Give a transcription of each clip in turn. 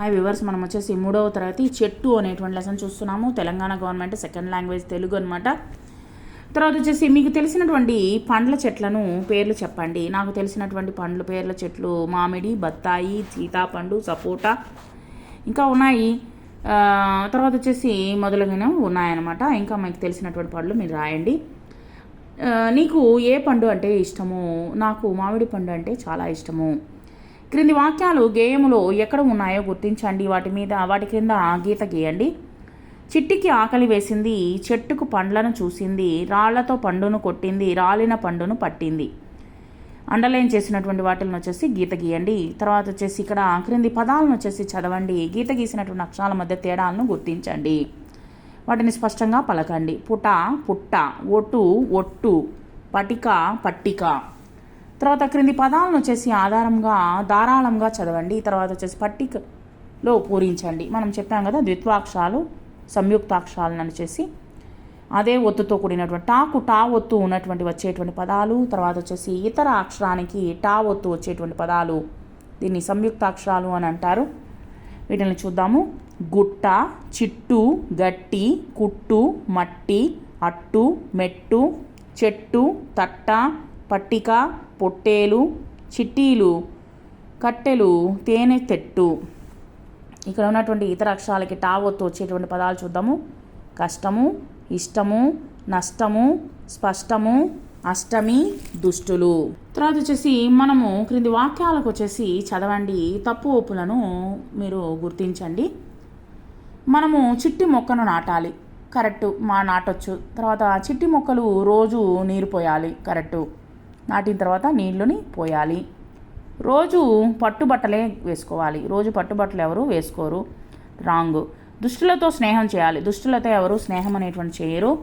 Hi viewers మనం వచ్చేసి మూడవ తరగతి చెట్టు అనేటువంటి లెసన్ చూస్తున్నాము. Telangana government second language Telugu అనమాట తర్వాత వచ్చేసి మీకు తెలిసినటువంటి పండ్ల చెట్లను పేర్లు చెప్పండి. నాకు తెలిసినటువంటి పండ్ల పేర్ల చెట్లు మామిడి బత్తాయి సీతాపండు సపోటా ఇంకా ఉన్నాయి. తర్వాత వచ్చేసి మొదలగునవి ఉన్నాయన్నమాట. ఇంకా మీకు తెలిసినటువంటి పండ్లు మీరు రాయండి. నీకు ఏ పండు అంటే ఇష్టము? నాకు మామిడి పండు అంటే చాలా ఇష్టము. క్రింది వాక్యాలు గేయములో ఎక్కడ ఉన్నాయో గుర్తించండి. వాటి మీద వాటి క్రింద గీత గీయండి. చిట్టికి ఆకలి వేసింది చెట్టుకు పండ్లను చూసింది రాళ్ళతో పండును కొట్టింది రాలిన పండును పట్టింది. అండర్లైన్ చేసినటువంటి వాటిని వచ్చేసి గీత గీయండి. తర్వాత వచ్చేసి ఇక్కడ క్రింది పదాలను వచ్చేసి చదవండి. గీత గీసినటువంటి అక్షరాల మధ్య తేడాలను గుర్తించండి. వాటిని స్పష్టంగా పలకండి. పుట పుట్ట ఒటు ఒట్టు పటిక పట్టిక. తర్వాత క్రింది పదాలను వచ్చేసి ఆధారంగా ధారాళంగా చదవండి. తర్వాత వచ్చేసి పట్టికలో పూరించండి. మనం చెప్పాం కదా ద్విత్వాక్షరాలు సంయుక్తాక్షరాలను వచ్చేసి అదే ఒత్తుతో కూడినటువంటి టాకు టా ఒత్తు ఉన్నటువంటి వచ్చేటువంటి పదాలు. తర్వాత వచ్చేసి ఇతర అక్షరానికి టా ఒత్తు వచ్చేటువంటి పదాలు. దీన్ని సంయుక్తాక్షరాలు అని అంటారు. వీటిని చూద్దాము. గుట్ట చిట్టు గట్టి కుట్టు మట్టి అట్టు మెట్టు చెట్టు తట్ట పట్టిక పొట్టేలు చిట్టీలు కట్టెలు తేనె తెట్టు. ఇక్కడ ఉన్నటువంటి ఇతర అక్షరాలకి టా వచ్చేటువంటి పదాలు చూద్దాము. కష్టము ఇష్టము నష్టము స్పష్టము అష్టమి దుష్టులు. తర్వాత వచ్చేసి మనము క్రింది వాక్యాలకు వచ్చేసి చదవండి. తప్పు ఒప్పులను మీరు గుర్తించండి. మనము చిట్టి మొక్కను నాటాలి. కరెక్టు మా నాటొచ్చు. తర్వాత చిట్టి మొక్కలు రోజు నీరు పోయాలి. కరెక్టు. నాటిన తర్వాత నీళ్ళని పోయాలి. రోజు పట్టుబట్టలే వేసుకోవాలి. రోజు పట్టుబట్టలు ఎవరు వేసుకోరు? రాంగ్. దుష్టులతో స్నేహం చేయాలి. దుష్టులతో ఎవరు స్నేహం అనేటువంటి చేయరు.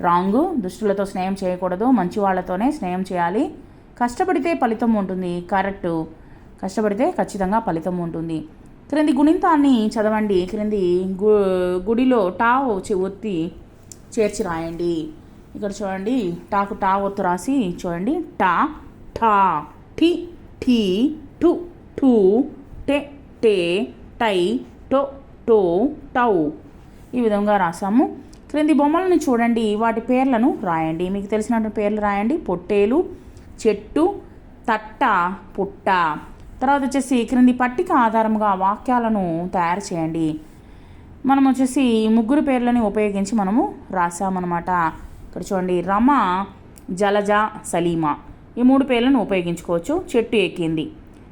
రాంగ్. దుష్టులతో స్నేహం చేయకూడదు. మంచి వాళ్ళతోనే స్నేహం చేయాలి. కష్టపడితే ఫలితం ఉంటుంది. కరెక్ట్. కష్టపడితే ఖచ్చితంగా ఫలితం ఉంటుంది. క్రింది గుణింతాన్ని చదవండి. క్రింది గు గుడిలో టా వచ్చి ఒత్తి చేర్చి రాయండి. ఇక్కడ చూడండి టాకు టా ఒత్తు రాసి చూడండి టా టా ఠి ఠీ టు ఠూ టె టే టై టో టో టౌ. ఈ విధంగా రాసాము. క్రింది బొమ్మలను చూడండి వాటి పేర్లను రాయండి. మీకు తెలిసినటువంటి పేర్లు రాయండి. పొట్టేలు చెట్టు తట్ట పుట్ట. తర్వాత వచ్చేసి క్రింది పట్టిక ఆధారంగా వాక్యాలను తయారు చేయండి. మనం వచ్చేసి ముగ్గురు పేర్లని ఉపయోగించి మనము రాసామన్నమాట. ఇక్కడ చూడండి రమ జలజ సలీమా. ఈ మూడు పేర్లను ఉపయోగించుకోవచ్చు. చెట్టు ఎక్కింది.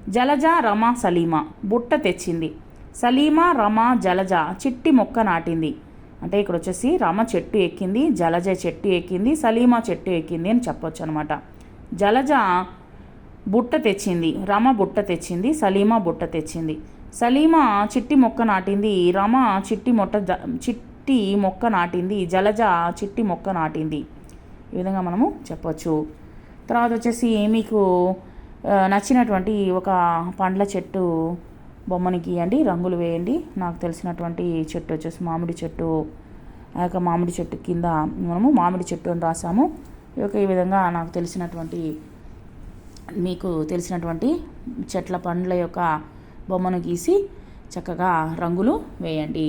జలజ రమ సలీమా. బుట్ట తెచ్చింది. సలీమా రమ జలజ చిట్టి మొక్క నాటింది. అంటే ఇక్కడ వచ్చేసి రమ చెట్టు ఎక్కింది జలజ చెట్టు ఎక్కింది సలీమా చెట్టు ఎక్కింది అని చెప్పొచ్చు అనమాట జలజ బుట్ట తెచ్చింది రమ బుట్ట తెచ్చింది సలీమా బుట్ట తెచ్చింది. సలీమా చిట్టి మొక్క నాటింది రమ చిట్టి మొట్ట జ- చిట్టి మొక్క నాటింది. జలజ చిట్టి మొక్క నాటింది. ఈ విధంగా మనము చెప్పొచ్చు. తర్వాత వచ్చేసి మీకు నచ్చినటువంటి ఒక పండ్ల చెట్టు బొమ్మని గీయండి రంగులు వేయండి. నాకు తెలిసినటువంటి చెట్టు వచ్చేసి మామిడి చెట్టు. ఆ యొక్క మామిడి చెట్టు కింద మనము మామిడి చెట్టు అని రాసాము ఈ యొక్క ఈ విధంగా నాకు తెలిసినటువంటి మీకు తెలిసినటువంటి చెట్ల పండ్ల యొక్క బొమ్మను గీసి చక్కగా రంగులు వేయండి.